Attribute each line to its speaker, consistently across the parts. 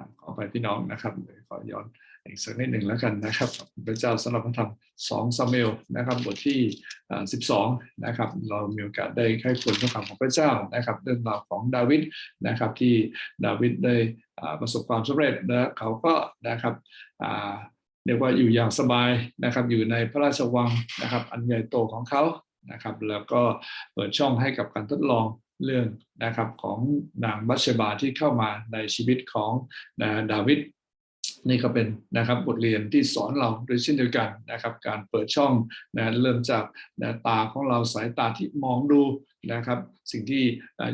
Speaker 1: อ่าขอไปพี่น้องนะครับขอย้อนอีกสักนิดหนึ่งแล้วกันนะครับพระเจ้าสำหรับพระธรรมสองซามูเอลนะครับบทที่อ่า12นะครับเรามีโอกาสได้ใคร่ควรพระคำของพระเจ้านะครับเรื่องราวของดาวิดนะครับที่ดาวิดได้ประสบความสำเร็จและเขาก็นะครับเรียกว่าอยู่อย่างสบายนะครับอยู่ในพระราชวังนะครับอันใหญ่โตของเขานะครับแล้วก็เปิดช่องให้กับการทดลอง เรื่องนะครับของนางบัชบาที่เข้ามาในชีวิตของนะดาวิดนี่ก็เป็นนะครับบทเรียนที่สอนเราโดยเช่นเดียวกันนะครับ การเปิดช่องนะเริ่มจากนะตาของเราสายตาที่มองดูนะครับ สิ่งที่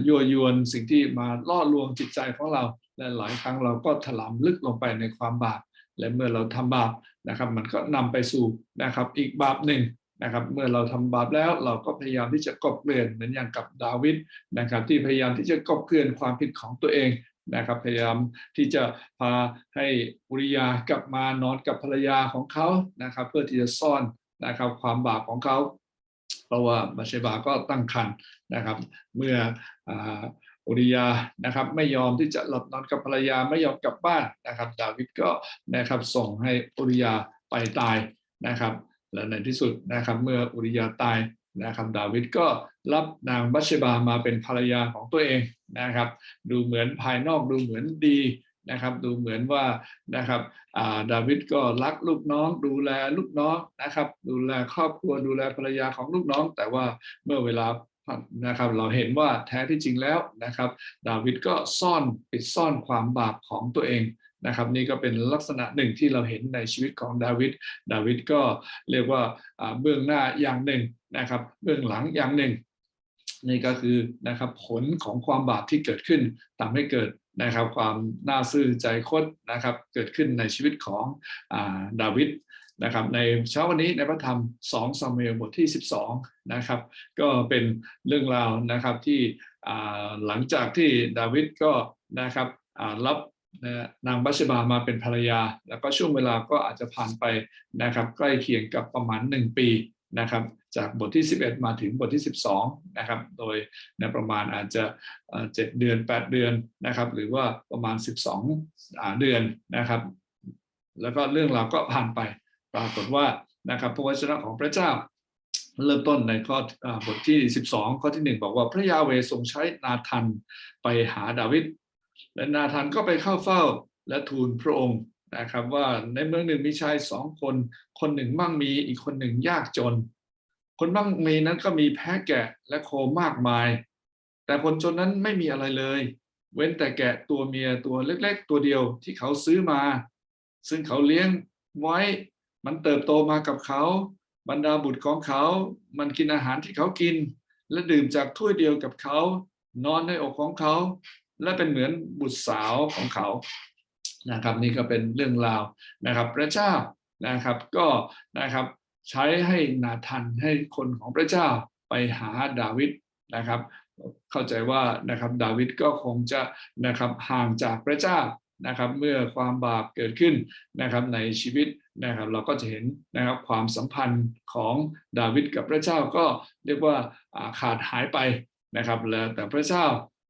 Speaker 1: ยั่วยวนสิ่งที่มาล่อลวงจิตใจของเราและหลายครั้งเราก็ถลำลึกลงไปในความบาปและเมื่อเราทำบาปนะครับ มันก็นำไปสู่นะครับอีกบาปหนึ่ง นะครับเมื่อเราทำบาปแล้วเราก็พยายามที่จะกบเกลื่อนเหมือนอย่างกับดาวิดนะครับที่พยายามที่จะกบเกลื่อนความผิดของตัวเองนะครับพยายามที่จะพาให้อุริยากลับมานอนกับภรรยาของเขานะครับเพื่อที่จะซ่อนนะครับความบาปของเขา เพราะว่าบัชเชบาก็ตั้งครรภ์นะครับ เมื่ออาอุริยานะครับไม่ยอมที่จะหลับนอนกับภรรยาไม่ยอมกลับบ้านนะครับ ดาวิดก็นะครับส่งให้อุริยาไปตายนะครับ และในที่สุดนะครับเมื่ออุริยาตายนะครับดาวิดก็รับนางบัชบามาเป็นภรรยาของตัวเองนะครับ ดูเหมือนภายนอกดูเหมือนดีนะครับ ดูเหมือนว่านะครับาดาวิดก็รักลูกน้อง ดูแลลูกน้องนะครับ ดูแลครอบครัวดูแลภรรยาของลูกน้อง แต่ว่าเมื่อเวลานะครับเราเห็นว่าแท้ที่จริงแล้วนะครับ ดาวิดก็ซ่อนปิดซ่อนความบาปของตัวเอง นะครับนี่ก็เป็นลักษณะหนึ่งที่เราเห็นในชีวิตของดาวิดดาวิดก็เรียกว่าเบื้องหน้าอย่างหนึ่งนะครับ เบื้องหลังอย่างหนึ่ง นี่ก็คือนะครับผลของความบาปที่เกิดขึ้นทำให้เกิดนะครับความน่าซื่อใจคดนะครับเกิดขึ้นในชีวิตของดาวิดนะครับในเช้าวันนี้ในพระธรรม2ซามูเอลบทที่ 12นะครับก็เป็นเรื่องราวนะครับที่หลังจากที่ดาวิดก็นะครับรับ นะนางบัชเชบามาเป็นภรรยา แล้วก็ช่วงเวลาก็อาจจะผ่านไปนะครับใกล้เคียงกับประมาณ 1 ปีนะครับจากบทที่ 11 มาถึงบทที่ 12นะครับโดยในประมาณอาจจะเอ่อ7เดือน 8 เดือนนะครับหรือว่าประมาณ 12อ่าเดือนนะครับ แล้วก็เรื่องราวก็ผ่านไปปรากฏว่านะครับพระวจนะของพระเจ้าเริ่มต้นในข้อบทที่ 12 ข้อที่ 1 บอกว่าพระยาเวทรงใช้นาธันไปหาดาวิด และนาธานก็ไปเข้าเฝ้าและทูลพระองค์นะครับ ว่าในเมืองหนึ่งมีชายสองคน คนหนึ่งมั่งมีอีกคนหนึ่งยากจน คนมั่งมีนั้นก็มีแพะแกะและโคมากมาย แต่คนจนนั้นไม่มีอะไรเลย เว้นแต่แกะตัวเมียตัวเล็กๆ ตัวเดียวที่เขาซื้อมา ซึ่งเขาเลี้ยงไว้ มันเติบโตมากับเขา บรรดาบุตรของเขา มันกินอาหารที่เขากิน และดื่มจากถ้วยเดียวกับเขา นอนในอกของเขา และเป็นเหมือนบุตรสาวของเขานะครับนี่ก็เป็นเรื่องราวนะครับ พระเจ้านะครับก็นะครับใช้ให้นาธันให้คนของพระเจ้าไปหาดาวิดนะครับ เข้าใจว่านะครับดาวิดก็คงจะนะครับห่างจากพระเจ้านะครับ เมื่อความบาปเกิดขึ้นนะครับในชีวิตนะครับ เราก็จะเห็นนะครับความสัมพันธ์ของดาวิดกับพระเจ้าก็เรียกว่าอ่าขาดหายไปนะครับแล้วแต่พระเจ้า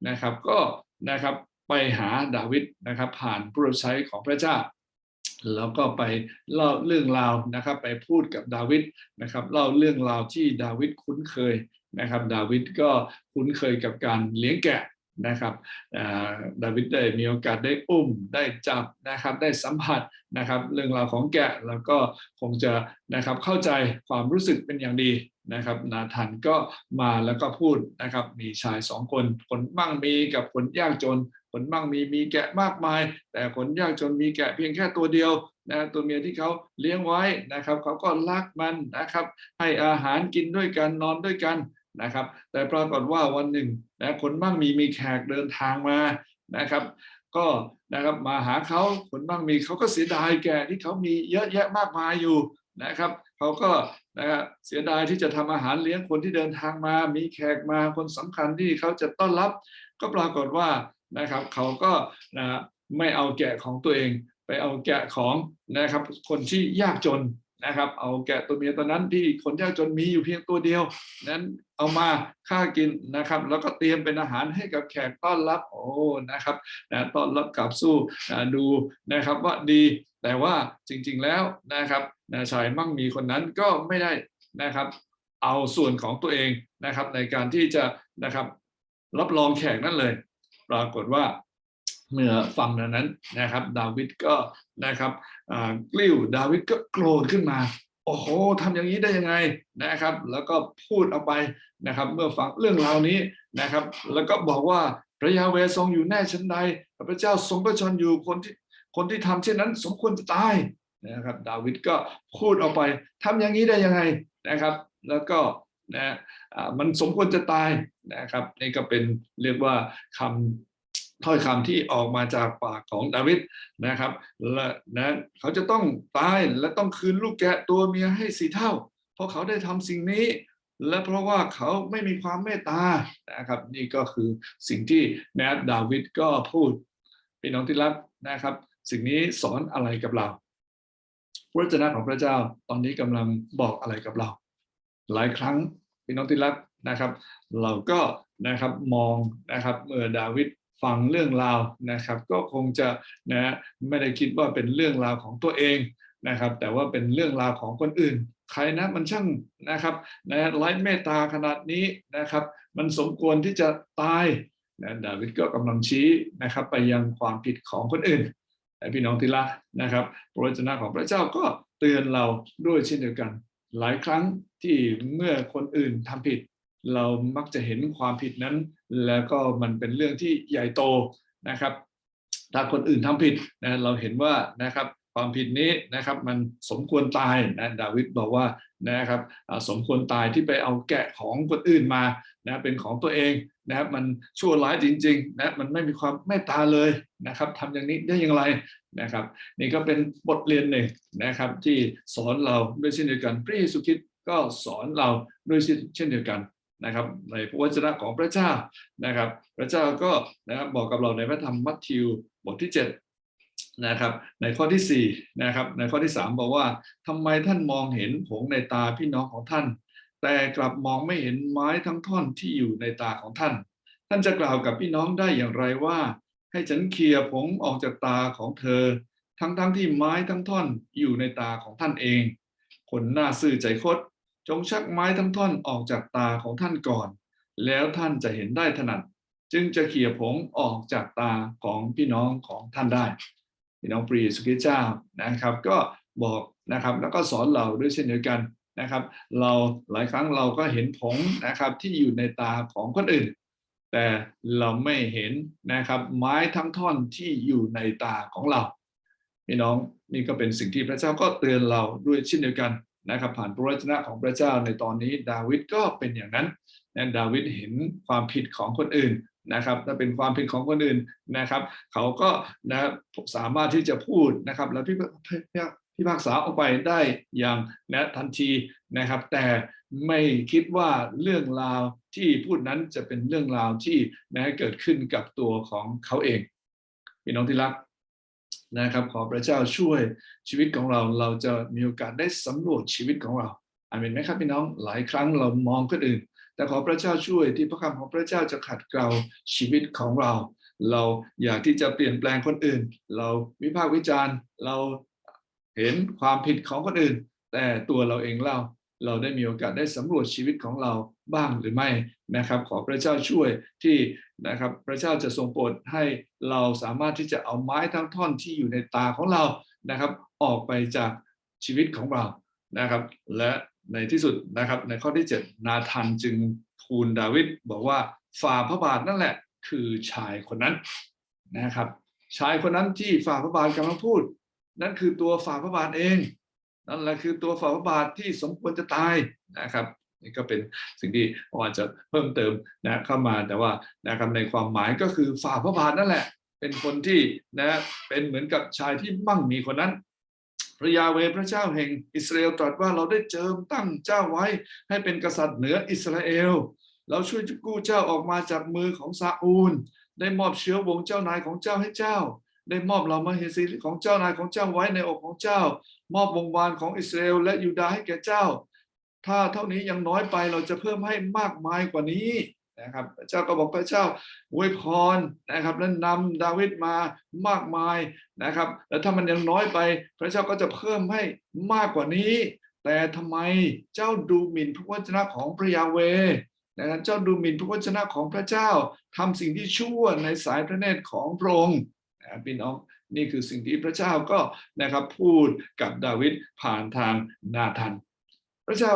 Speaker 1: นะครับก็ นะครับไปหาดาวิดนะครับผ่านผู้รับใช้ของพระเจ้า แล้วก็ไปเล่าเรื่องราวนะครับไปพูดกับดาวิดนะครับเล่าเรื่องราวที่ดาวิดคุ้นเคยนะครับดาวิดก็คุ้นเคยกับการเลี้ยงแกะนะครับดาวิดได้มีโอกาสได้อุ้มได้จับนะครับได้สัมผัสนะครับเรื่องราวของแกะแล้วก็คงจะนะครับเข้าใจความรู้สึกเป็นอย่างดี นะครับนาธานก็มาแล้วก็พูดนะครับ มีชายสองคนคนมั่งมีกับคนยากจน คนมั่งมีมีแกะมากมาย แต่คนยากจนมีแกะเพียงแค่ตัวเดียวนะตัวเมียที่เขาเลี้ยงไว้นะครับเขาก็รักมันนะครับ ให้อาหารกินด้วยกันนอนด้วยกันนะครับ แต่ปรากฏว่าวันหนึ่งนะคนมั่งมีมีแขกเดินทางมานะครับ ก็นะครับมาหาเขาคนมั่งมีเขาก็เสียดายแกะที่เขามีเยอะแยะมากมายอยู่นะครับ เขาก็นะครับเสียดายที่จะทำอาหารเลี้ยงคนที่เดินทางมา มีแขกมาคนสำคัญที่เขาจะต้อนรับ ก็ปรากฏว่านะครับเขาก็นะไม่เอาแกะของตัวเอง ไปเอาแกะของนะครับ คนที่ยากจนนะครับ เอาแกะตัวเมียตัวนั้นที่คนยากจนมีอยู่เพียงตัวเดียว นั้นเอามาฆ่ากินนะครับ แล้วก็เตรียมเป็นอาหารให้กับแขกต้อนรับโอ้นะครับนะต้อนรับกลับสู้นะดูนะครับว่าดีแต่ว่าจริงๆแล้วนะครับ นะชายมั่งมีคนนั้นก็ไม่ได้นะครับ เอาส่วนของตัวเองนะครับ ในการที่จะนะครับรับรองแขกนั่นเลย ปรากฏว่าเมื่อฟังดังนั้นนะครับ ดาวิดก็นะครับอ่ากลิ้วดาวิดก็โกรธขึ้นมา โอ้โหทำอย่างนี้ได้ยังไงนะครับ แล้วก็พูดเอาไปนะครับ เมื่อฟังเรื่องราวนี้นะครับ แล้วก็บอกว่าพระยาเวทรงอยู่แน่ชั้นใดพระเจ้าทรงพระชนอยู่คนที่คนที่ทำเช่นนั้น สมควรจะตาย นะครับ ดาวิดก็พูดออกไปทำอย่างนี้ได้ยังไงนะครับ แล้วก็นะมันสมควรจะตายนะครับนี่ก็เป็นเรียกว่าคำถ้อยคำที่ออกมาจากปากของดาวิดนะครับและนะเขาจะต้องตายและต้องคืนลูกแกะตัวเมียให้สีเท่า เพราะเขาได้ทำสิ่งนี้ และเพราะว่าเขาไม่มีความเมตตานะครับ นี่ก็คือสิ่งที่นะดาวิดก็พูดพี่น้องที่รักนะครับ สิ่งนี้สอนอะไรกับเรา พระเจ้าของพระเจ้าตอนนี้กำลังบอกอะไรกับเรา หลายครั้งพี่น้องที่รักนะครับ เราก็นะครับมองนะครับเมื่อดาวิดฟังเรื่องราวนะครับ ก็คงจะนะไม่ได้คิดว่าเป็นเรื่องราวของตัวเองนะครับ แต่ว่าเป็นเรื่องราวของคนอื่น ใครนะมันช่างนะครับนะไร้เมตตาขนาดนี้นะครับ มันสมควรที่จะตายนะดาวิดก็กำลังชี้นะครับ ไปยังความผิดของคนอื่น พี่น้องที่รักนะครับพระวจนะของพระเจ้าก็เตือนเราด้วยเช่นเดียวกัน หลายครั้งที่เมื่อคนอื่นทำผิด เรามักจะเห็นความผิดนั้น แล้วก็มันเป็นเรื่องที่ใหญ่โตนะครับ ถ้าคนอื่นทำผิดนะเราเห็นว่านะครับ ความผิดนี้นะครับมันสมควรตายนะดาวิดบอกว่านะครับสมควรตายที่ไปเอาแกะของคนอื่นมานะเป็นของตัวเองนะครับมันชั่วร้ายจริงๆนะมันไม่มีความเมตตาเลยนะครับทำอย่างนี้ได้อย่างไรนะครับ นี่ก็เป็นบทเรียนหนึ่งนะครับ ที่สอนเราด้วยเช่นเดียวกันพระเยซูคริสต์ก็สอนเราด้วยเช่นเดียวกันนะครับในพระวจนะของพระเจ้านะครับ พระเจ้าก็นะครับบอกกับเราในพระธรรมมัทธิวบทที่7 นะครับในข้อที่4นะครับในข้อที่ 3 บอกว่าทำไมท่านมองเห็นผงในตาพี่น้องของท่าน แต่กลับมองไม่เห็นไม้ทั้งท่อนที่อยู่ในตาของท่าน ท่านจะกล่าวกับพี่น้องได้อย่างไรว่า ให้ฉันเคลียร์ผงออกจากตาของเธอ ทั้งๆทที่ไม้ทั้งท่อนอยู่ในตาของท่านเอง คนหน้าซื่อใจคดจงชักไม้ทั้งท่อนออกจากตาของท่านก่อน แล้วท่านจะเห็นได้ถนัด จึงจะเขี่ยผงออกจากตาของพี่น้องของท่านได้ พี่น้องปรีสุกิเจ้านะครับ ก็บอกนะครับแล้วก็สอนเราด้วยเช่นเดียวกันนะครับ เราหลายครั้งเราก็เห็นผงนะครับที่อยู่ในตาของคนอื่น แต่เราไม่เห็นนะครับไม้ทั้งท่อนที่อยู่ในตาของเราพี่น้องนี่ก็เป็นสิ่งที่พระเจ้าก็เตือนเราด้วยเช่นเดียวกันนะครับ ผ่านพระวจนะของพระเจ้าในตอนนี้ ดาวิดก็เป็นอย่างนั้นนะดาวิดเห็นความผิดของคนอื่น นะครับถ้าเป็นความผิดของคนอื่นนะครับ เขาก็นะสามารถที่จะพูดนะครับแล้วพี่พิพากษาออกไปได้อย่างนะทันทีนะครับ แต่ไม่คิดว่าเรื่องราวที่พูดนั้นจะเป็นเรื่องราวที่นะเกิดขึ้นกับตัวของเขาเองพี่น้องที่รักนะครับ ขอพระเจ้าช่วยชีวิตของเราเราจะมีโอกาสได้สำรวจชีวิตของเราอาเมนไหมครับพี่น้องหลายครั้งเรามองคนอื่น แต่ขอพระเจ้าช่วยที่พระคำของพระเจ้าจะขัดเกลาชีวิตของเรา เราอยากที่จะเปลี่ยนแปลงคนอื่น เราวิพากษ์วิจารณ์ เราเห็นความผิดของคนอื่น แต่ตัวเราเองเราเราได้มีโอกาสได้สำรวจชีวิตของเราบ้างหรือไม่นะครับ ขอพระเจ้าช่วยที่นะครับพระเจ้าจะทรงโปรดให้เราสามารถที่จะเอาไม้ทั้งท่อนที่อยู่ในตาของเรานะครับ ออกไปจากชีวิตของเรานะครับ และ ในที่สุดนะครับในข้อที่ 7 นาธานจึงทูลดาวิดบอกว่าฝ่าพระบาทนั่นแหละ คือชายคนนั้นนะครับ ชายคนนั้นที่ฝ่าพระบาทกำลังพูด นั่นคือตัวฝ่าพระบาทเอง นั่นแหละคือตัวฝ่าพระบาทที่สมควรจะตายนะครับนี่ก็เป็นสิ่งที่อาจจะเพิ่มเติมนะเข้ามาแต่ว่านะครับในความหมายก็คือฝ่าพระบาทนั่นแหละ เป็นคนที่นะเป็นเหมือนกับชายที่มั่งมีคนนั้น พระยาเวพระเจ้าแห่งอิสราเอลตรัสว่าเราได้เจิมตั้งเจ้าไว้ให้เป็นกษัตริย์เหนืออิสราเอล เราช่วยกู้เจ้าออกมาจากมือของซาอูล ได้มอบเชื้อวงเจ้านายของเจ้าให้เจ้า ได้มอบเรามาเฮซีของเจ้านายของเจ้าไว้ในอกของเจ้า มอบวงวานของอิสราเอลและยูดาห์ให้แก่เจ้า ถ้าเท่านี้ยังน้อยไปเราจะเพิ่มให้มากมายกว่านี้ นะครับพระเจ้าก็บอกพระเจ้าอวยพรนะครับและนำดาวิดมามากมายนะครับ แล้วถ้ามันยังน้อยไป พระเจ้าก็จะเพิ่มให้มากกว่านี้ แต่ทำไมเจ้าดูหมิ่นพระวจนะของพระยาเวนะครับเจ้าดูหมิ่นพระวจนะของพระเจ้าทำสิ่งที่ชั่วในสายพระเนตรของพระองค์นะพี่น้องนี่คือสิ่งที่พระเจ้าก็นะครับพูดกับดาวิดผ่านทางนาธันพระเจ้า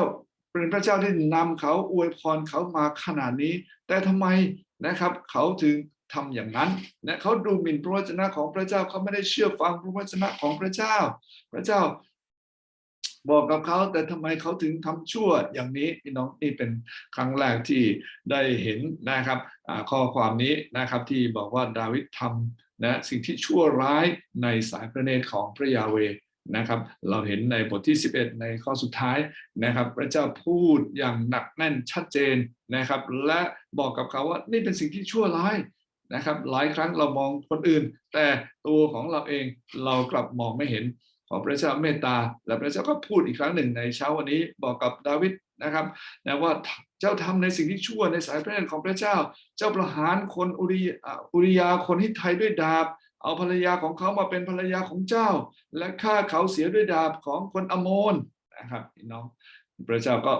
Speaker 1: เป็นพระเจ้าที่นำเขาอวยพรเขามาขนาดนี้ แต่ทำไมนะครับเขาถึงทำอย่างนั้นนะเขาดูหมิ่นพระวจนะของพระเจ้าเขาไม่ได้เชื่อฟังพระวจนะของพระเจ้า พระเจ้าบอกกับเขาแต่ทำไมเขาถึงทำชั่วอย่างนี้พี่น้องนี่เป็นครั้งแรกที่ได้เห็นนะครับข้อความนี้นะครับที่บอกว่าดาวิดทำนะสิ่งที่ชั่วร้ายในสายพระเนตรของพระยาเว นะครับ เราเห็นในบทที่ 11 ในข้อสุดท้ายนะครับ พระเจ้าพูดอย่างหนักแน่นชัดเจนนะครับ และบอกกับเขาว่านี่เป็นสิ่งที่ชั่วร้ายนะครับ หลายครั้งเรามองคนอื่น แต่ตัวของเราเองเรากลับมองไม่เห็น ขอพระเจ้าเมตตา และพระเจ้าก็พูดอีกครั้งหนึ่งในเช้าวันนี้บอกกับดาวิดนะครับนะว่าเจ้าทำในสิ่งที่ชั่วในสายพระเนตรของพระเจ้า เจ้าประหารคนอุริยาอุริยาคนฮิตไทยด้วยดาบ เอาภรรยาของเขามาเป็นภรรยาของเจ้า และฆ่าเขาเสียด้วยดาบของคนอโมนนะครับพี่น้องพระเจ้าก็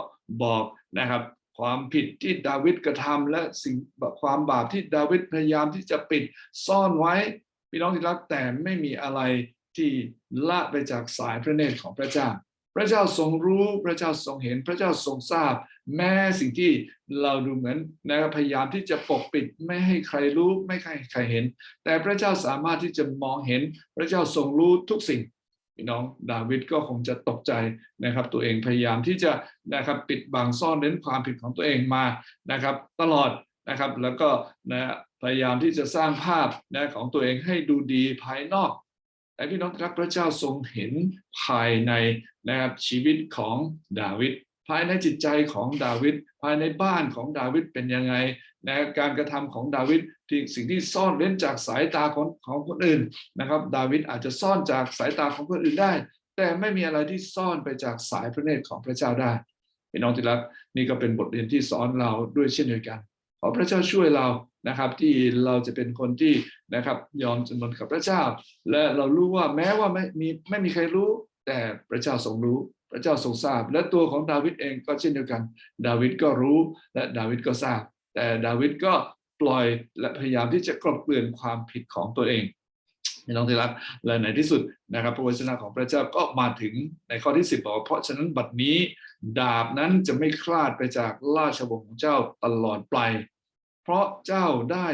Speaker 1: บอกนะครับความผิดที่ดาวิดกระทำและสิ่งความบาปที่ดาวิดพยายามที่จะปิดซ่อนไว้ พี่น้องที่รักแต่ไม่มีอะไรที่ละไปจากสายพระเนตรของพระเจ้า พระเจ้าทรงรู้พระเจ้าทรงเห็นพระเจ้าทรงทราบ แม้สิ่งที่เราดูเหมือนนะครับพยายามที่จะปกปิดไม่ให้ใครรู้ไม่ให้ใครเห็น แต่พระเจ้าสามารถที่จะมองเห็น พระเจ้าทรงรู้ทุกสิ่งพี่น้องดาวิดก็คงจะตกใจนะครับ ตัวเองพยายามที่จะนะครับปิดบังซ่อนเร้นความผิดของตัวเองมานะครับ ตลอดนะครับแล้วก็นะพยายามที่จะสร้างภาพนะของตัวเองให้ดูดีภายนอกแต่พี่น้องครับพระเจ้าทรงเห็นภายใน นะครับชีวิตของดาวิดภายในจิตใจของดาวิดภายในบ้านของดาวิดเป็นยังไงนะการกระทำของดาวิดที่สิ่งที่ซ่อนเร้นจากสายตาของของคนอื่นนะครับ ดาวิดอาจจะซ่อนจากสายตาของคนอื่นได้ แต่ไม่มีอะไรที่ซ่อนไปจากสายพระเนตรของพระเจ้าได้พี่น้องที่รักนี่ก็เป็นบทเรียนที่สอนเราด้วยเช่นเดียวกันขอพระเจ้าช่วยเรานะครับ ที่เราจะเป็นคนที่นะครับยอมจำนนกับพระเจ้า และเรารู้ว่าแม้ว่าไม่มีไม่มีใครรู้ แต่พระเจ้าทรงรู้พระเจ้าทรงทราบ และตัวของดาวิดเองก็เช่นเดียวกัน ดาวิดก็รู้และดาวิดก็ทราบ แต่ดาวิดก็ปล่อยและพยายามที่จะกลบเกลื่อนความผิดของตัวเองพี่น้องที่รักและในที่สุดนะครับพระวจนะของพระเจ้าก็มาถึงในข้อที่ 10บอกเพราะฉะนั้นบัดนี้ ดาบนั้นจะไม่คลาดไปจากราชวงศ์ของเจ้าตลอดไป เพราะเจ้าได้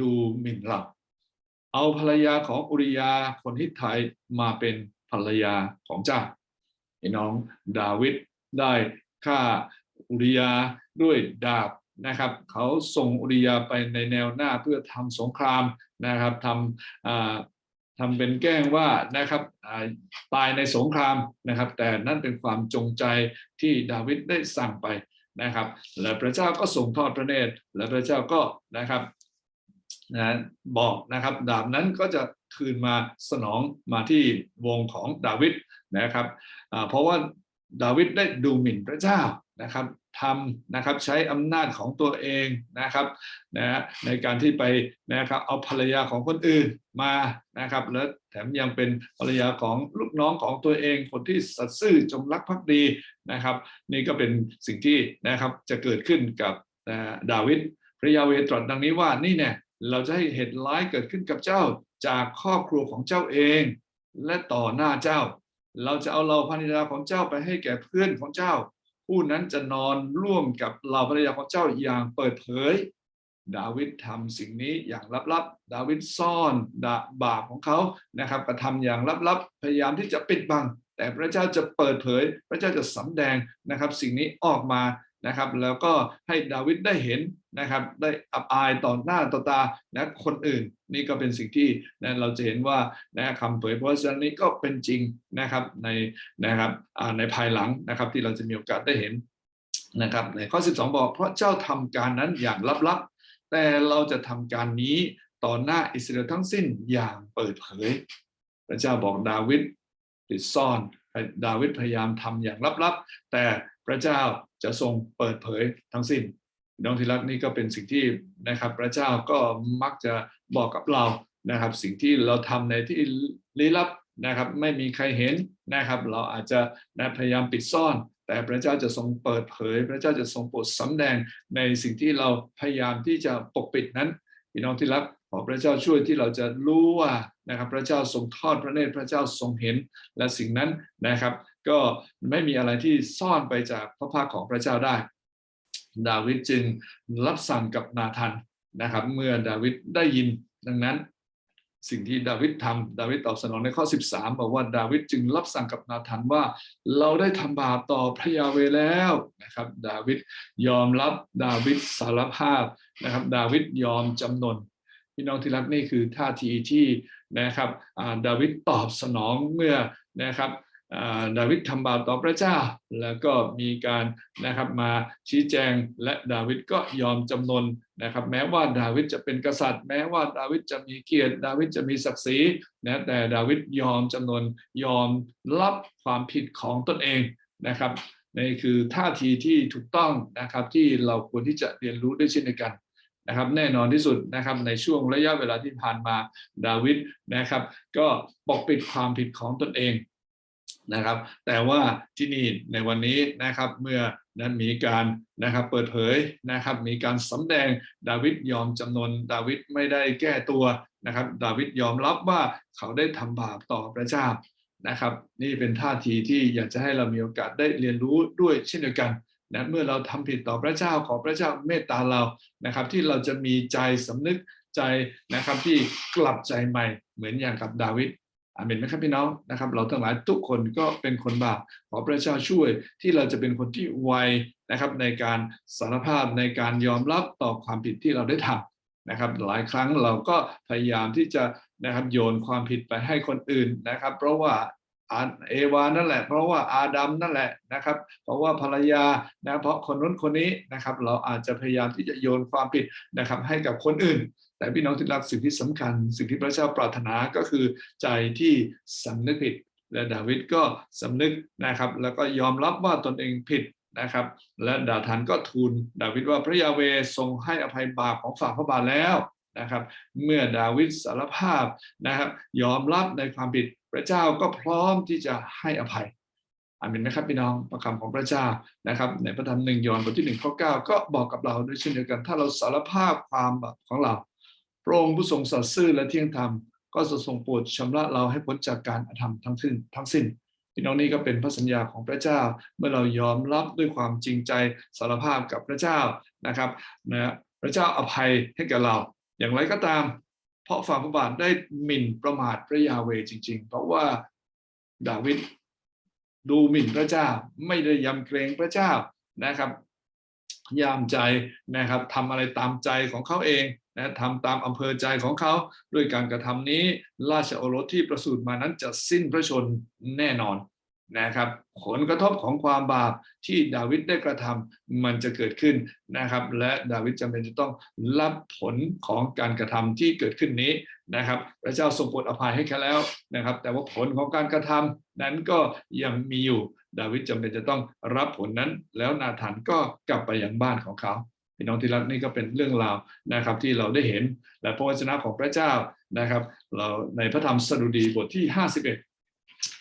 Speaker 1: ดูหมิ่นเราเอาภรรยาของอุริยาคนฮิตไทยมาเป็น ภรรยาของเจ้าพี่น้องดาวิดได้ฆ่าอุริยาด้วยดาบนะครับ เขาส่งอุริยาไปในแนวหน้าเพื่อทำสงครามนะครับทำทำเป็นแกล้งว่านะครับตายในสงครามนะครับ แต่นั่นเป็นความจงใจที่ดาวิดได้สั่งไปนะครับ และพระเจ้าก็ส่งทอดพระเนตรและพระเจ้าก็นะครับนะบอกนะครับดาบนั้นก็จะ คืนมาสนองมาที่วงของดาวิดนะครับเพราะว่าดาวิดได้ดูหมิ่นพระเจ้านะครับทำนะครับใช้อำนาจของตัวเองนะครับนะในการที่ไปนะครับเอาภรรยาของคนอื่นมานะครับแล้วแถมยังเป็นภรรยาของลูกน้องของตัวเอง คนที่สัตย์ซื่อจงรักภักดีนะครับ นี่ก็เป็นสิ่งที่นะครับจะเกิดขึ้นกับดาวิดพระยาเวตรัสดังนี้ว่านี่เนี่ย เราจะให้เหตุร้ายเกิดขึ้นกับเจ้าจากครอบครัวของเจ้าเอง และต่อหน้าเจ้า เราจะเอาเราภรรยาของเจ้าไปให้แก่เพื่อนของเจ้า ผู้นั้นจะนอนร่วมกับเราภรรยาของเจ้าอย่างเปิดเผย ดาวิดทำสิ่งนี้อย่างลับๆ ดาวิดซ่อนดาบาปของเขานะครับกระทำอย่างลับๆ พยายามที่จะปิดบัง แต่พระเจ้าจะเปิดเผย พระเจ้าจะสำแดงนะครับ สิ่งนี้ออกมา นะครับ แล้วก็ให้ดาวิดได้เห็นนะครับ ได้อับอายต่อหน้าต่อตานะคนอื่น นี่ก็เป็นสิ่งที่นะเราจะเห็นว่านะคำเผยพระวจนะนี้ก็เป็นจริงนะครับในนะครับในภายหลังนะครับที่เราจะมีโอกาสได้เห็นนะครับในข้อ 12 บอก เพราะเจ้าทำการนั้นอย่างลับๆ แต่เราจะทำการนี้ต่อหน้าอิสราเอลทั้งสิ้นอย่างเปิดเผย พระเจ้าบอกดาวิดปิดซ่อนดาวิดพยายามทำอย่างลับๆ แต่ พระเจ้าจะทรงเปิดเผยทั้งสิ้นน้องที่รักนี่ก็เป็นสิ่งที่นะครับ พระเจ้าก็มักจะบอกกับเรานะครับ สิ่งที่เราทำในที่ลี้ลับนะครับ ไม่มีใครเห็นนะครับ เราอาจจะนะพยายามปิดซ่อน แต่พระเจ้าจะทรงเปิดเผย พระเจ้าจะทรงโปรดสำแดงในสิ่งที่เราพยายามที่จะปกปิดนั้นพี่น้องที่รักขอพระเจ้าช่วยที่เราจะรู้ว่านะครับ พระเจ้าทรงทอดพระเนตรพระเจ้าทรงเห็นและสิ่งนั้นนะครับ ก็ไม่มีอะไรที่ซ่อนไปจากพระภาคของพระเจ้าได้ ดาวิดจึงรับสั่งกับนาธานนะครับ เมื่อดาวิดได้ยินดังนั้นสิ่งที่ดาวิดทำดาวิดตอบสนองในข้อ 13 บอกว่าดาวิดจึงรับสั่งกับนาธานว่า เราได้ทำบาปต่อพระยาเวแล้วนะครับ ดาวิดยอมรับดาวิดสารภาพนะครับ ดาวิดยอมจำนนพี่น้องที่รักนี่คือท่าทีที่นะครับดาวิดตอบสนองเมื่อนะครับ ดาวิดทำบาปต่อพระเจ้า แล้วก็มีการนะครับมาชี้แจงและดาวิดก็ยอมจำนนนะครับแม้ว่าดาวิดจะเป็นกษัตริย์ แม้ว่าดาวิดจะมีเกียรติ ดาวิดจะมีศักดิ์ศรีนะแต่ดาวิดยอมจำนนยอมรับความผิดของตนเองนะครับนี่คือท่าทีที่ถูกต้องนะครับที่เราควรที่จะเรียนรู้ด้วยเช่นเดียวกันนะครับแน่นอนที่สุดนะครับในช่วงระยะเวลาที่ผ่านมาดาวิดนะครับ ก็ปกปิดความผิดของตนเอง นะครับ แต่ว่าที่นี่ในวันนี้นะครับเมื่อนั้นมีการนะครับเปิดเผยนะครับมีการสำแดงดาวิดยอมจำนนดาวิดไม่ได้แก้ตัวนะครับดาวิดยอมรับว่าเขาได้ทำบาปต่อพระเจ้านะครับ นี่เป็นท่าทีที่อยากจะให้เรามีโอกาสได้เรียนรู้ด้วยเช่นเดียวกันนะเมื่อเราทำผิดต่อพระเจ้าขอพระเจ้าเมตตาเรานะครับ ที่เราจะมีใจสำนึกใจนะครับที่กลับใจใหม่เหมือนอย่างกับดาวิด อาเมนไหมครับพี่น้องนะครับ เราทั้งหลายทุกคนก็เป็นคนบาปขอพระเจ้าช่วยที่เราจะเป็นคนที่ไวนะครับ ในการสารภาพในการยอมรับต่อความผิดที่เราได้ทำนะครับ หลายครั้งเราก็พยายามที่จะนะครับโยนความผิดไปให้คนอื่นนะครับ เพราะว่าเอวานั่นแหละ เพราะว่าอาดัมนั่นแหละนะครับ เพราะว่าภรรยานะเพราะคนนู้นคนนี้นะครับ เราอาจจะพยายามที่จะโยนความผิดนะครับให้กับคนอื่น แต่พี่น้องที่รักสิ่งที่สำคัญ สิ่งที่พระเจ้าปรารถนาก็คือใจที่สำนึกผิด และดาวิดก็สำนึกนะครับ แล้วก็ยอมรับว่าตนเองผิดนะครับ และดาธานก็ทูลดาวิดว่าพระยาเวทรงให้อภัยบาปของฝ่าพระบาทแล้วนะครับ เมื่อดาวิดสารภาพนะครับ ยอมรับในความผิดพระเจ้าก็พร้อมที่จะให้อภัยอามินไหมครับพี่น้องประคำของพระเจ้านะครับ ในพระธรรมหนึ่งยอห์นบทที่หนึ่งข้อเก้าก็บอกกับเราด้วยเช่นเดียวกัน ถ้าเราสารภาพความบาปของเรา พระองค์ผู้ทรงสัตย์ซื่อและเที่ยงธรรมก็จะทรงโปรดชำระเราให้พ้นจากการอธรรมทั้งสิ้นทั้งสิ้นพี่น้องนี่ก็เป็นพระสัญญาของพระเจ้าเมื่อเรายอมรับด้วยความจริงใจสารภาพกับพระเจ้านะครับนะพระเจ้าอภัยให้กับเรา อย่างไรก็ตาม เพราะฝ่าพระบาทได้หมิ่นประมาทพระยาเวจริง ๆ เพราะว่าดาวิดดูหมิ่นพระเจ้าไม่ได้ยำเกรงพระเจ้านะครับ ยามใจนะครับทำอะไรตามใจของเขาเอง นะทำตามอำเภอใจของเขา ด้วยการกระทำนี้ ราชโอรสที่ประสูติมานั้นจะสิ้นพระชนแน่นอนนะครับ ผลกระทบของความบาปที่ดาวิดได้กระทำมันจะเกิดขึ้นนะครับ และดาวิดจำเป็นจะต้องรับผลของการกระทำที่เกิดขึ้นนี้นะครับ พระเจ้าทรงโปรดอภัยให้แค่แล้วนะครับ แต่ว่าผลของการกระทำนั้นก็ยังมีอยู่ ดาวิดจำเป็นจะต้องรับผลนั้น แล้วนาธานก็กลับไปยังบ้านของเขา พี่น้องที่รักนี่ก็เป็นเรื่องราวนะครับที่เราได้เห็นและพระวจนะของพระเจ้านะครับ เราในพระธรรมสดุดีบทที่ 51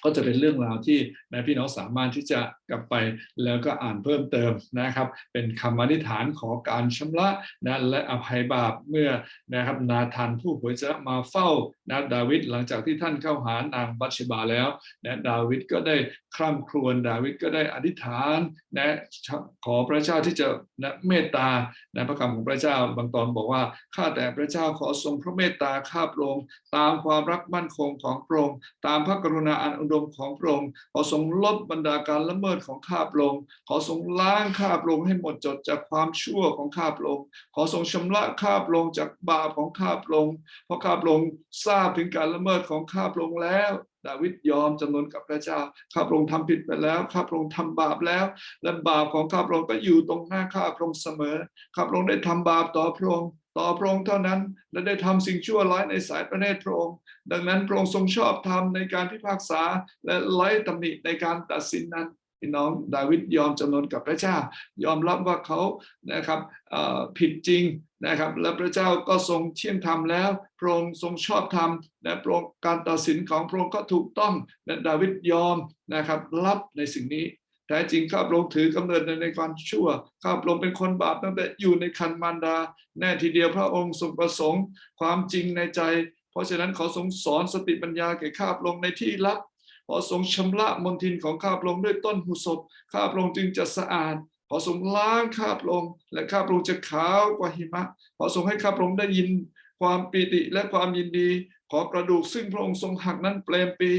Speaker 1: ก็จะเป็นเรื่องราวที่นะพี่น้องสามารถที่จะกลับไปแล้วก็อ่านเพิ่มเติมนะครับ เป็นคำอธิษฐานขอการชำระนะและอภัยบาปเมื่อนะครับนาธานผู้เผยชนะมาเฝ้านะดาวิดหลังจากที่ท่านเข้าหานางบัชบาแล้วนะดาวิดก็ได้คร่ำครวญดาวิดก็ได้อธิษฐานนะขอพระเจ้าที่จะนะเมตตานะพระคำของพระเจ้าบางตอนบอกว่าข้าแต่พระเจ้าขอทรงพระเมตตาข้าพระองค์ตามความรักมั่นคงของพระองค์ตามพระกรุณาอันอุดมของพระองค์ขอทรงลบบรรดาการละเมิดของข้าพระองค์ขอทรงล้างข้าพระองค์ให้หมดจดจากความชั่วของข้าพระองค์ขอทรงชำระข้าพระองค์จากบาปของข้าพระองค์เพราะข้าพระองค์ทราบถึงการละเมิดของข้าพระองค์แล้วดาวิดยอมจำนนกับพระเจ้า ข้าพระองค์ทำผิดไปแล้ว ข้าพระองค์ทำบาปแล้ว และบาปของข้าพระองค์ก็อยู่ตรงหน้าข้าพระองค์เสมอ ข้าพระองค์ได้ทำบาปต่อพระองค์ ต่อพระองค์เท่านั้น และได้ทำสิ่งชั่วร้ายในสายพระเนตรพระองค์ ดังนั้นพระองค์ทรงชอบธรรมในการพิพากษาและไล่ตำหนิในการตัดสินนั้นพี่น้องดาวิดยอมจำนนกับพระเจ้า ยอมรับว่าเขานะครับผิดจริงนะครับ และพระเจ้าก็ทรงเที่ยงธรรมแล้วพระองค์ทรงชอบธรรมและพระองค์การตัดสินของพระองค์ก็ถูกต้องและดาวิดยอมนะครับรับในสิ่งนี้ แท้จริงข้าพระองค์ถือกำเนิดในความชั่ว ข้าพระองค์เป็นคนบาปตั้งแต่อยู่ในคันมารดา แน่ทีเดียวพระองค์ทรงประสงค์ความจริงในใจ เพราะฉะนั้นขอทรงสอนสติปัญญาแก่ข้าพระองค์ในที่ลับขอทรงชำระมลทินของข้าพระองค์ด้วยต้นหุสพข้าพระองค์จึงจะสะอาดขอทรงล้างข้าพระองค์และข้าพระองค์จะขาวกว่าหิมะขอทรงให้ข้าพระองค์ได้ยินความปีติและความยินดี ขอกระดูกซึ่งพระองค์ทรงหักนั้นเปลมปี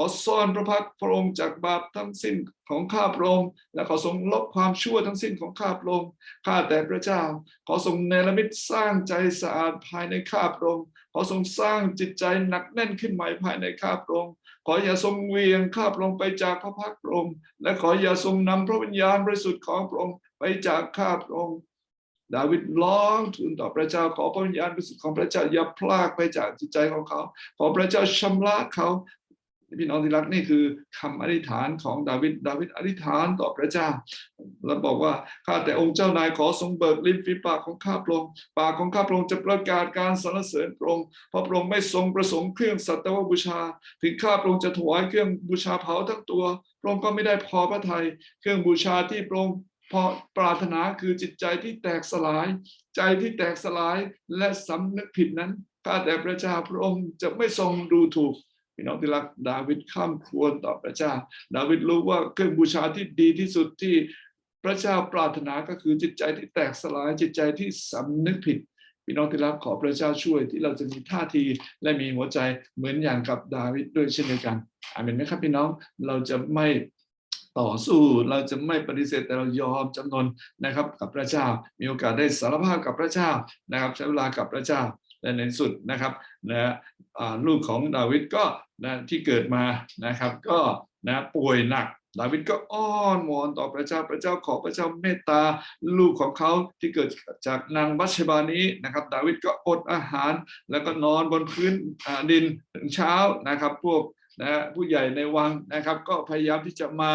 Speaker 1: ขอซ่อนพระพักตร์พระองค์จากบาปทั้งสิ้นของข้าพระองค์และขอทรงลบความชั่วทั้งสิ้นของข้าพระองค์ข้าแต่พระเจ้า ขอทรงเนรมิตสร้างใจสะอาดภายในข้าพระองค์ขอทรงสร้างจิตใจหนักแน่นขึ้นใหม่ภายในข้าพระองค์ขออย่าทรงเวียงข้าพระองค์ไปจากพระพักตร์พระองค์และขออย่าทรงนำพระวิญญาณบริสุทธิ์ของพระองค์ไปจากข้าพระองค์ดาวิดร้องทูลต่อพระเจ้าขอพระวิญญาณบริสุทธิ์ของพระเจ้าอย่าพลากไปจากจิตใจของเขา ขอพระเจ้าชำระเขา พี่น้องที่รักนี่คือคำอธิษฐานของดาวิดดาวิดอธิษฐานต่อพระเจ้า แล้วบอกว่าข้าแต่องค์เจ้านายขอทรงเบิกลิ้นฝีปากของข้าพระองค์ปากของข้าพระองค์จะประกาศการสรรเสริญพระองค์เพราะพระองค์ไม่ทรงประสงค์เครื่องสัตวบูชา ถึงข้าพระองค์จะถวายเครื่องบูชาเผาทั้งตัวพระองค์ก็ไม่ได้พอพระทัยเครื่องบูชาที่พระองค์พอปรารถนาคือจิตใจที่แตกสลาย ใจที่แตกสลายและสำนึกผิดนั้นข้าแต่พระเจ้าพระองค์จะไม่ทรงดูถูก พี่น้องที่รักดาวิดข้ามครวญต่อพระเจ้า ดาวิดรู้ว่าเครื่องบูชาที่ดีที่สุดที่พระเจ้าปรารถนาก็คือจิตใจที่แตกสลายจิตใจที่สำนึกผิดพี่น้องที่รักขอพระเจ้าช่วยที่เราจะมีท่าทีและมีหัวใจเหมือนอย่างกับดาวิดด้วยเช่นเดียวกันอาเมนไหมครับพี่น้องเราจะไม่ต่อสู้เราจะไม่ปฏิเสธแต่เรายอมจำนนนะครับกับพระเจ้า มีโอกาสได้สารภาพกับพระเจ้านะครับ ใช้เวลากับพระเจ้าและในสุดนะครับนะลูกของดาวิดก็ นะที่เกิดมานะครับ ก็นะป่วยหนักดาวิดก็อ้อนวอนต่อพระเจ้าพระเจ้าขอพระเจ้าเมตตาลูกของเขาที่เกิดจากนางบัชบานี้นะครับ ดาวิดก็อดอาหาร แล้วก็นอนบนพื้นดินถึงเช้านะครับ พวกนะผู้ใหญ่ในวังนะครับ ก็พยายามที่จะมา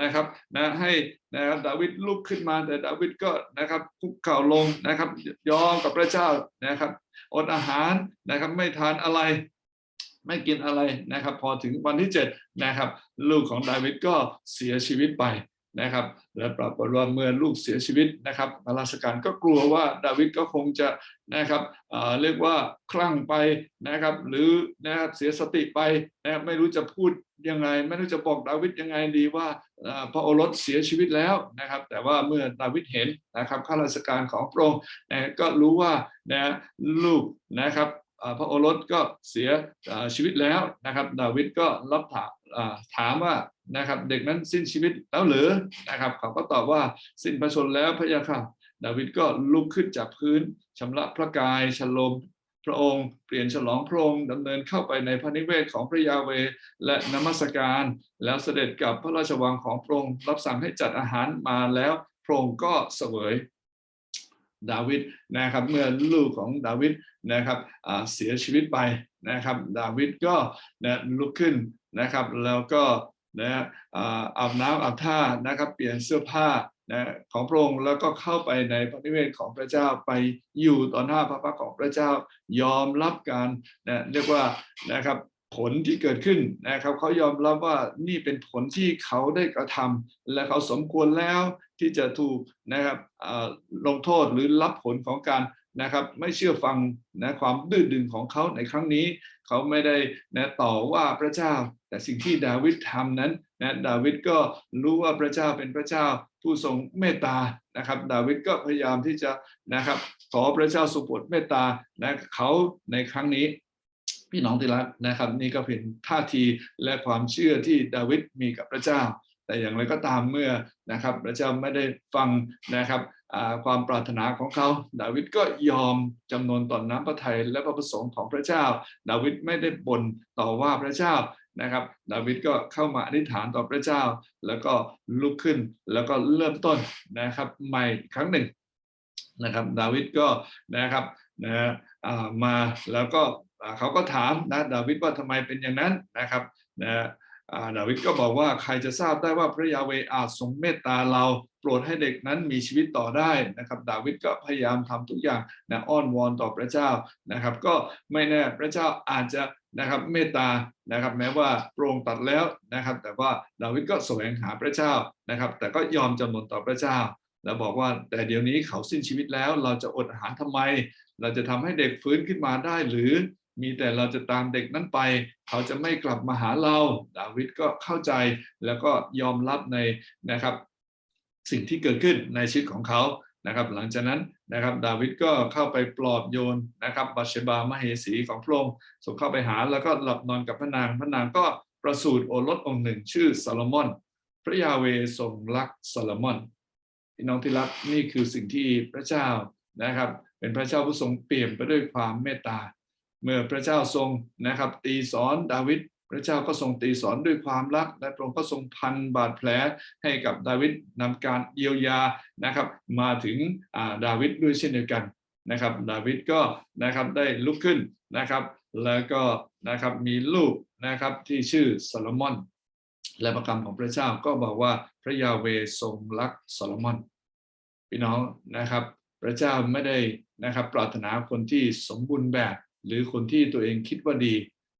Speaker 1: นะครับนะให้นะครับดาวิดลุกขึ้นมาแต่ดาวิดก็นะครับคุกเข่าลงนะครับ ยอมกับพระเจ้านะครับอดอาหารนะครับไม่ทานอะไร ไม่กินอะไรนะครับ พอถึงวันที่เจ็ดนะครับ ลูกของดาวิดก็เสียชีวิตไปนะครับ และปรากฏว่าเมื่อลูกเสียชีวิตนะครับพระราชการก็กลัวว่าดาวิดก็คงจะนะครับเรียกว่าคลั่งไปนะครับ หรือนะครับเสียสติไปนะครับไม่รู้จะพูดยังไง ไม่รู้จะบอกดาวิดยังไงดีว่าพระโอรสเสียชีวิตแล้วนะครับ แต่ว่าเมื่อดาวิดเห็นนะครับข้าราชการของพระองค์ก็รู้ว่านะลูกนะครับ พระโอรสก็เสียชีวิตแล้วนะครับดาวิดก็รับถามถามว่านะครับเด็กนั้นสิ้นชีวิตแล้วหรือนะครับเขาก็ตอบว่าสิ้นพระชนแล้วพระยาค่ะดาวิดก็ลุกขึ้นจากพื้นชำระพระกายฉลมพระองค์เปลี่ยนฉลองพระองค์ดำเนินเข้าไปในพระนิเวศของพระยาเวและนมัสการ แล้วเสด็จกับพระราชวังของพระองค์รับสั่งให้จัดอาหารมาแล้วพระองค์ก็เสวย ดาวิดนะครับเมื่อลูกของดาวิดนะครับเสียชีวิตไปนะครับดาวิดก็นะลุกขึ้นนะครับแล้วก็นะอาบน้ำอาบท่านะครับเปลี่ยนเสื้อผ้านะของพระองค์แล้วก็เข้าไปในพระนิเวศของพระเจ้าไปอยู่ต่อหน้าพระพักของพระเจ้ายอมรับการนะเรียกว่านะครับ ผลที่เกิดขึ้นนะครับเขายอมรับว่านี่เป็นผลที่เขาได้กระทำและเขาสมควรแล้วที่จะถูกนะครับลงโทษหรือรับผลของการนะครับไม่เชื่อฟังนะความดื้อดึงของเขาในครั้งนี้ เขาไม่ได้นะต่อว่าพระเจ้า แต่สิ่งที่ดาวิดทำนั้นนะดาวิดก็รู้ว่าพระเจ้าเป็นพระเจ้าผู้ทรงเมตตานะครับ ดาวิดก็พยายามที่จะนะครับขอพระเจ้าทรงโปรดเมตตานะเขาในครั้งนี้ พี่น้องที่รักนะครับ นี่ก็เป็นท่าทีและความเชื่อที่ดาวิดมีกับพระเจ้า แต่อย่างไรก็ตามเมื่อนะครับพระเจ้าไม่ได้ฟังนะครับความปรารถนาของเขาดาวิดก็ยอมจำนนต่อนน้ำพระทัยและพระประสงค์ของพระเจ้า ดาวิดไม่ได้บ่นต่อว่าพระเจ้านะครับ ดาวิดก็เข้ามาอธิษฐานต่อพระเจ้า แล้วก็ลุกขึ้นแล้วก็เริ่มต้นนะครับใหม่ครั้งหนึ่งนะครับ ดาวิดก็นะครับนะมาแล้วก็ เขาก็ถามนะดาวิดว่าทำไมเป็นอย่างนั้นนะครับนะดาวิดก็บอกว่าใครจะทราบได้ว่าพระยาเวอาจทรงเมตตาเราโปรดให้เด็กนั้นมีชีวิตต่อได้นะครับ ดาวิดก็พยายามทำทุกอย่างนะอ้อนวอนต่อพระเจ้านะครับ ก็ไม่แน่พระเจ้าอาจจะนะครับเมตตานะครับแม้ว่าโปร่งตัดแล้วนะครับ แต่ว่าดาวิดก็แสวงหาพระเจ้านะครับ แต่ก็ยอมจำนนต่อพระเจ้า แล้วบอกว่าแต่เดี๋ยวนี้เขาสิ้นชีวิตแล้ว เราจะอดอาหารทำไม เราจะทำให้เด็กฟื้นขึ้นมาได้หรือ มีแต่เราจะตามเด็กนั้นไป เขาจะไม่กลับมาหาเรา ดาวิดก็เข้าใจแล้วก็ยอมรับในนะครับ สิ่งที่เกิดขึ้นในชีวิตของเขานะครับ หลังจากนั้นนะครับดาวิดก็เข้าไปปลอบโยนนะครับบัตเชบามเหสีของพระองค์ส่งเข้าไปหาแล้วก็หลับนอนกับพระนางพระนางก็ประสูติโอรสองค์หนึ่งชื่อซาโลมอน พระยาเวทรงรักซาโลมอนพี่น้องที่รักนี่คือสิ่งที่พระเจ้านะครับ เป็นพระเจ้าผู้ทรงเปี่ยมไปด้วยความเมตตา เมื่อพระเจ้าทรงนะครับ ตีสอนดาวิดพระเจ้าก็ทรงตีสอนด้วยความรัก และพระองค์ก็ทรงพันบาดแผลให้กับดาวิดนำการเยียวยานะครับ มาถึงอาดาวิดด้วยเช่นเดียวกันนะครับ ดาวิดก็นะครับได้ลุกขึ้นนะครับ แล้วก็นะครับมีลูกนะครับที่ชื่อซาโลมอน และประคำของพระเจ้าก็บอกว่าพระยาเวทรงรักซาโลมอนพี่น้องนะครับ พระเจ้าไม่ได้นะครับ ปรารถนาคนที่สมบูรณ์แบบ หรือคนที่ตัวเองคิดว่าดี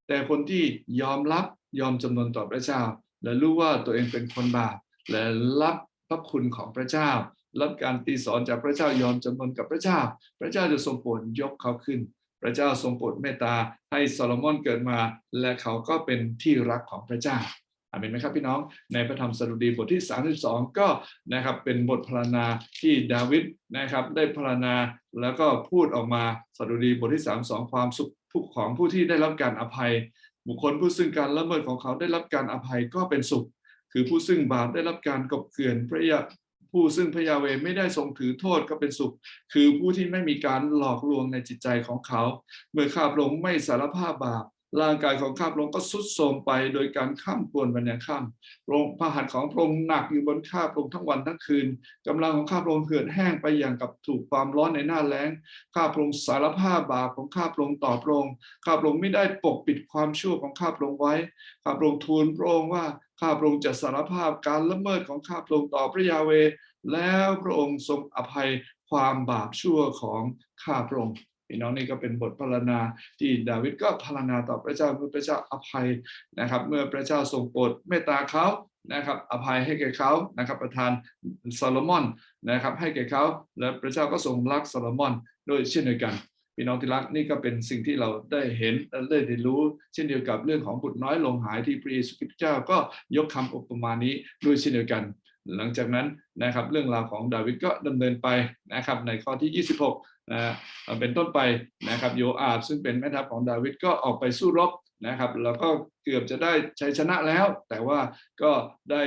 Speaker 1: แต่คนที่ยอมรับยอมจำนนต่อพระเจ้า และรู้ว่าตัวเองเป็นคนบาปและรับพระคุณของพระเจ้า รับการตีสอนจากพระเจ้ายอมจำนนกับพระเจ้า พระเจ้าจะทรงโปรดยกเขาขึ้น พระเจ้าทรงโปรดเมตตาให้โซโลมอนเกิดมา และเขาก็เป็นที่รักของพระเจ้าอา เมนไหมครับพี่น้องในพระธรรมสดุดีบทที่ 32 ก็นะครับเป็นบทพรรณนาที่ดาวิดนะครับได้พรรณนาแล้วก็พูดออกมาสดุดีบทที่ 32 ความสุขทุกข์ของผู้ที่ได้รับการอภัย บุคคลผู้ซึ่งการละเมิดของเขาได้รับการอภัยก็เป็นสุข คือผู้ซึ่งบาปได้รับการกบเกลื่อนพระยาผู้ซึ่งพระยาเวไม่ได้ทรงถือโทษก็เป็นสุข คือผู้ที่ไม่มีการหลอกลวงในจิตใจของเขา เมื่อข้าพระองค์ไม่สารภาพบาป ร่างกายของข้าพระองค์ก็สุดโทรมไปโดยการข้ามกวนวันยังข้ามพระองค์พระหัตถ์ของพระองค์หนักอยู่บนข้าพระองค์ทั้งวันทั้งคืนกำลังของข้าพระองค์เหือดแห้งไปอย่างกับถูกความร้อนในหน้าแล้ง ข้าพระองค์สารภาพบาปของข้าพระองค์ต่อพระองค์ข้าพระองค์ไม่ได้ปกปิดความชั่วของข้าพระองค์ไว้ข้าพระองค์ทูลพระองค์ว่าข้าพระองค์จะสารภาพการละเมิดของข้าพระองค์ต่อพระยาเวแล้วพระองค์ทรงอภัยความบาปชั่วของข้าพระองค์ พี่น้องนี่ก็เป็นบทพรรณนาที่ดาวิดก็พรรณนาต่อพระเจ้าเมื่อพระเจ้าอภัยนะครับ เมื่อพระเจ้าทรงโปรดเมตตาเขานะครับอภัยให้แก่เขานะครับประทานซาโลมอนนะครับให้แก่เขาและพระเจ้าก็ทรงรักซาโลมอนด้วยเช่นเดียวกันพี่น้องที่รักนี่ก็เป็นสิ่งที่เราได้เห็นและได้เรียนรู้ เช่นเดียวกับเรื่องของบุตรน้อยลงหายที่พระเยซูคริสต์เจ้าก็ยกคำอุปมานี้ด้วยเช่นเดียวกัน หลังจากนั้นนะครับเรื่องราวของดาวิดก็ดำเนินไปนะครับในข้อที่ 26 นะเป็นต้นไปนะครับโยอาบซึ่งเป็นแม่ทัพของดาวิดก็ออกไปสู้รบนะครับ แล้วก็เกือบจะได้ชัยชนะแล้ว แต่ว่าก็ได้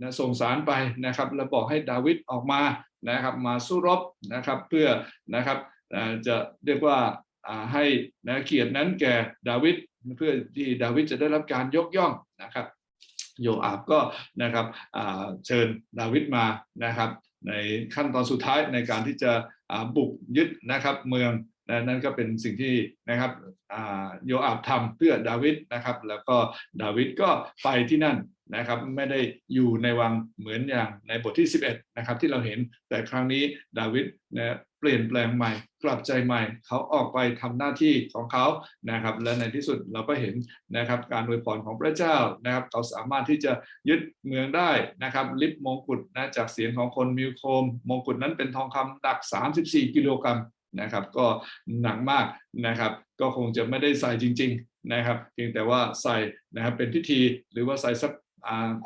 Speaker 1: นะส่งสารไปนะครับแล้วบอกให้ดาวิดออกมานะครับมาสู้รบนะครับเพื่อนะครับจะเรียกว่าให้นะเกียรตินั้นแก่ดาวิดเพื่อที่ดาวิดจะได้รับการยกย่องนะครับโยอาบก็นะครับเชิญดาวิดมานะครับในขั้นตอนสุดท้ายในการที่จะ บุกยึดนะครับเมืองน,นั่นก็เป็นสิ่งที่นะครับโยอาบทำเพื่อดาวิดนะครับ แล้วก็ดาวิดก็ไปที่นั่นนะครับไม่ได้อยู่ในวังเหมือนอย่างในบทที่ 11นะครับที่เราเห็นแต่ครั้งนี้ดาวิดนะ ปลี่ยนแปลงใหม่ กลับใจใหม่ เขาออกไปทำหน้าที่ของเขานะครับ และในที่สุดเราก็เห็นนะครับการอวยพรของพระเจ้านะครับ เขาสามารถที่จะยึดเมืองได้นะครับลิบมงกุฎนะจากเสียงของคนมิวโคม มงกุฎนั้นเป็นทองคำหนัก 34 กิโลกรัมนะครับก็หนักมากนะครับ ก็คงจะไม่ได้ใส่จริง ๆนะครับ เพียงแต่ว่าใส่นะครับเป็นพิธีหรือว่าใส่สัก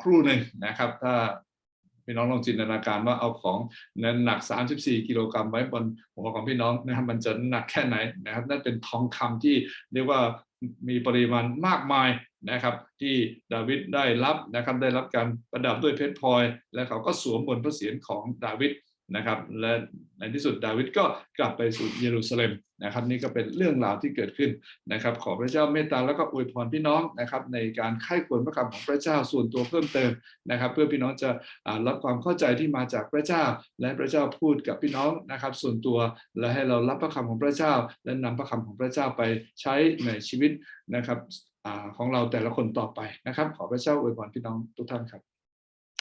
Speaker 1: ครู่หนึ่งนะครับ ถ้า พี่น้องลองจินตนาการว่าเอาของนั้นหนัก 34 กิโลกรัมไว้บนหัวของพี่น้องนะครับมันจะหนักแค่ไหนนะครับนั่นเป็นทองคำที่เรียกว่ามีปริมาณมากมายนะครับ ที่ดาวิดได้รับนะครับได้รับการประดับด้วยเพชรพลอย และเขาก็สวมบนพระเศียรของดาวิด นะครับและในที่สุดดาวิดก็กลับไปสู่เยรูซาเล็มนะครับ นี่ก็เป็นเรื่องราวที่เกิดขึ้นนะครับ ขอพระเจ้าเมตตาแล้วก็อวยพรพี่น้องนะครับ ในการไข้ควรพระคำของพระเจ้าส่วนตัวเพิ่มเติมนะครับ เพื่อพี่น้องจะรับความเข้าใจที่มาจากพระเจ้า และพระเจ้าพูดกับพี่น้องนะครับ ส่วนตัวและให้เรารับพระคำของพระเจ้า และนำพระคำของพระเจ้าไปใช้ในชีวิตนะครับของเราแต่ละคนต่อไปนะครับ ขอพระเจ้าอวยพรพี่น้องทุกท่านครับ